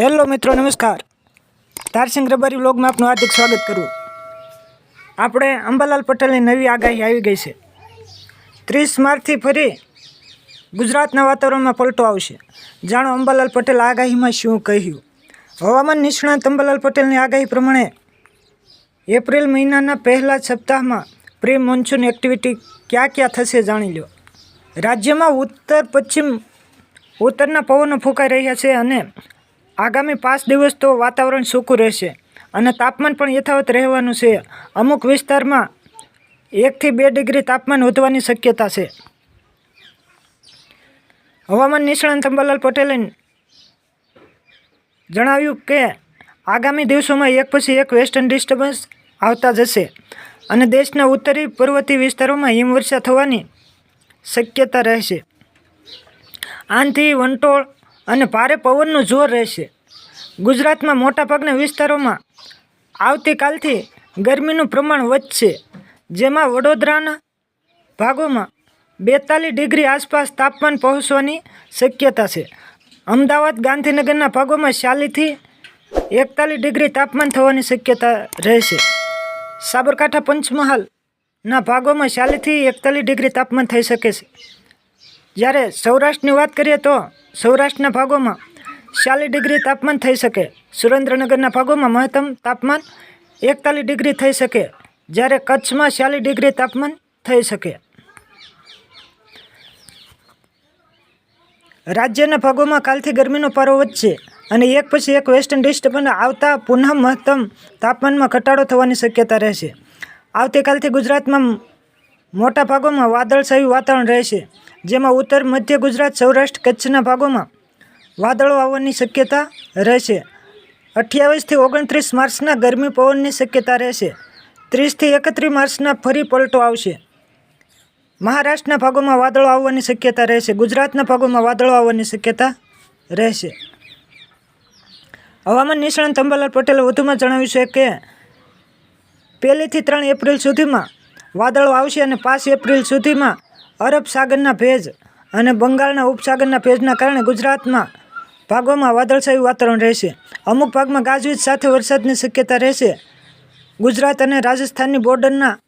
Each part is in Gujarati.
હેલો મિત્રો, નમસ્કાર. તારસિંગ રબારી વ્લોગમાં આપનું હાર્દિક સ્વાગત કરું. આપણે અંબાલાલ પટેલની નવી આગાહી આવી ગઈ છે. ત્રીસ માર્ચથી ફરી ગુજરાતના વાતાવરણમાં પલટો આવશે. જાણો અંબાલાલ પટેલ આગાહીમાં શું કહ્યું. હવામાન નિષ્ણાત અંબાલાલ પટેલની આગાહી પ્રમાણે એપ્રિલ મહિનાના પહેલા સપ્તાહમાં પ્રી મોન્સૂન એક્ટિવિટી ક્યાં ક્યાં થશે જાણી લો. રાજ્યમાં ઉત્તર પશ્ચિમ ઉત્તરના પવનો ફૂંકાઈ રહ્યા છે અને આગામી પાંચ દિવસ તો વાતાવરણ સૂકું રહેશે અને તાપમાન પણ યથાવત રહેવાનું છે. અમુક વિસ્તારમાં એકથી બે ડિગ્રી તાપમાન વધવાની શક્યતા છે. હવામાન નિષ્ણાંત અંબાલાલ પટેલે જણાવ્યું કે, આગામી દિવસોમાં એક પછી એક વેસ્ટર્ન ડિસ્ટર્બન્સ આવતા જશે અને દેશના ઉત્તરી પર્વતીય વિસ્તારોમાં હિમવર્ષા થવાની શક્યતા રહેશે. આનથી વંટોળ અને ભારે પવનનું જોર રહેશે. ગુજરાતમાં મોટાભાગના વિસ્તારોમાં આવતીકાલથી ગરમીનું પ્રમાણ વધશે, જેમાં વડોદરાના ભાગોમાં બેતાલીસ ડિગ્રી આસપાસ તાપમાન પહોંચવાની શક્યતા છે. અમદાવાદ ગાંધીનગરના ભાગોમાં ચાલીસથી એકતાલીસ ડિગ્રી તાપમાન થવાની શક્યતા રહેશે. સાબરકાંઠા પંચમહાલના ભાગોમાં ચાલીસથી એકતાલીસ ડિગ્રી તાપમાન થઈ શકે છે. જ્યારે સૌરાષ્ટ્રની વાત કરીએ તો સૌરાષ્ટ્રના ભાગોમાં ચાલીસ ડિગ્રી તાપમાન થઈ શકે. સુરેન્દ્રનગરના ભાગોમાં મહત્તમ તાપમાન એકતાલીસ ડિગ્રી થઈ શકે, જ્યારે કચ્છમાં ચાલીસ ડિગ્રી તાપમાન થઈ શકે. રાજ્યના ભાગોમાં કાલથી ગરમીનો પારો વધશે અને એક પછી એક વેસ્ટર્ન ડિસ્ટર્બન્સ આવતા પુનઃ મહત્તમ તાપમાનમાં ઘટાડો થવાની શક્યતા રહેશે. આવતીકાલથી ગુજરાતમાં મોટા ભાગોમાં વાદળછાયું વાતાવરણ રહેશે, જેમાં ઉત્તર, મધ્ય ગુજરાત, સૌરાષ્ટ્ર, કચ્છના ભાગોમાં વાદળો આવવાની શક્યતા રહેશે. અઠ્યાવીસથી ઓગણત્રીસ માર્ચના ગરમી પવનની શક્યતા રહેશે. ત્રીસથી એકત્રીસ માર્ચના ફરી પલટો આવશે. મહારાષ્ટ્રના ભાગોમાં વાદળો આવવાની શક્યતા રહેશે. ગુજરાતના ભાગોમાં વાદળો આવવાની શક્યતા રહેશે. હવામાન નિષ્ણાંત અંબાલાલ પટેલે વધુમાં જણાવ્યું છે કે, પહેલીથી ત્રણ એપ્રિલ સુધીમાં વાદળો આવશે અને પાંચ એપ્રિલ સુધીમાં અરબ સાગરના ભેજ અને બંગાળના ઉપસાગરના ભેજના કારણે ગુજરાતમાં ભાગોમાં વાદળછાયું વાતાવરણ રહેશે. અમુક ભાગમાં ગાજવીજ સાથે વરસાદની શક્યતા રહેશે. ગુજરાત અને રાજસ્થાનની બોર્ડરના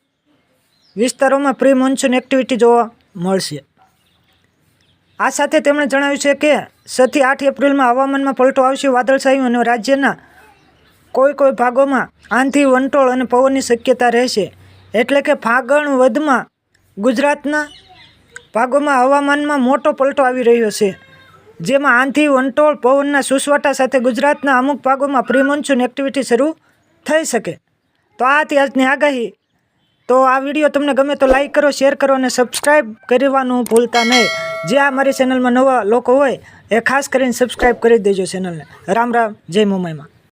વિસ્તારોમાં પ્રી મોન્સૂન એક્ટિવિટી જોવા મળશે. આ સાથે તેમણે જણાવ્યું છે કે, છથી આઠ એપ્રિલમાં હવામાનમાં પલટો આવશે, વાદળછાયું અને રાજ્યના કોઈ કોઈ ભાગોમાં આંધી, વંટોળ અને પવનની શક્યતા રહેશે. એટલે કે ફાગણ વધમાં ગુજરાતના ભાગોમાં હવામાનમાં મોટો પલટો આવી રહ્યો છે. જેમાં આંધી, વંટોળ પવનના સુસવાટા સાથે ગુજરાતના અમુક ભાગોમાં પ્રિમોન્સૂન એક્ટિવિટી શરૂ થઈ શકે. તો આ હતી આજની આગાહી. તો આ વીડિયો તમને ગમે તો લાઇક કરો શેર કરો અને સબસ્ક્રાઈબ કરવાનું ભૂલતા નહીં. જે આ મારી ચેનલમાં નવા લોકો હોય, એ ખાસ કરીને સબસ્ક્રાઈબ કરી દેજો ચેનલને રામ રામ, જય મુંબઈમાં.